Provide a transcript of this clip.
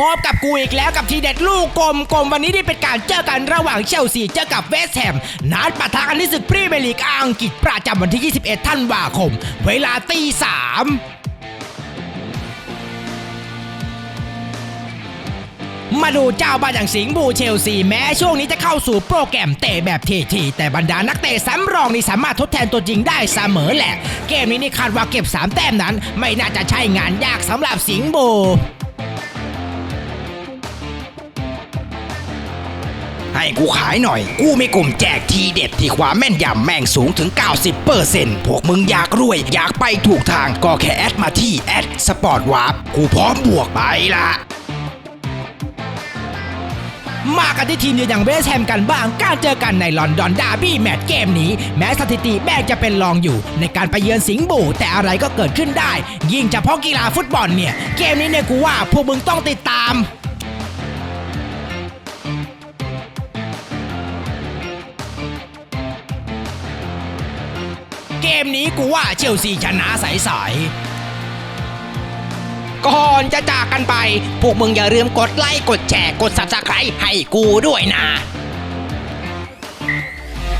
พบกับกูอีกแล้วกับทีเด็ดลูกกลมกลมวันนี้นี่เป็นการเจอกันระหว่างเชลซีเจอกับเวสต์แฮมนัดปะทะกันที่ศึกพรีเมียร์ลีกอังกฤษประจำวันที่ 21 ธันวาคม เวลาตีสามมาดูเจ้าบ้านอย่างสิงห์บูเชลซีแม้ช่วงนี้จะเข้าสู่โปรแกรมเตะแบบทีๆแต่บรรดานักเตะสำรองนี่สามารถทดแทนตัวจริงได้เสมอแหละ เกมนี้นี่คาดว่าเก็บ 3 แต้มนั้น ไม่น่าจะใช่งานยากสำหรับสิงห์บู ให้กูขายหน่อย กูมีกลุ่มแจกทีเด็ดที่ความแม่นยำแม่งสูงถึง 90%พวกมึงอยากรวย อยากไปถูกทางก็แค่แอดมาที่แอดสปอร์ตวาร์ปกูพร้อมบวกไปละมากันที่ทีมเยือนอย่างเวสแฮมกันบ้าง การเจอกันในลอนดอนดาร์บี้แมตช์เกมนี้ แม้สถิติแบกจะเป็นรองอยู่ ในการไปเยือนสิงห์บูแต่อะไรก็เกิดขึ้นได้ ยิ่งเฉพาะกีฬาฟุตบอลเนี่ย เกมนี้เนี่ยกูว่าพวกมึงต้องติดตาม เกมนี้กูว่าเชลซีชนะใสๆก่อนจะจากกันไป พวกมึงอย่าลืมกดไลค์กดแชร์กด subscribe ให้กูด้วยนะ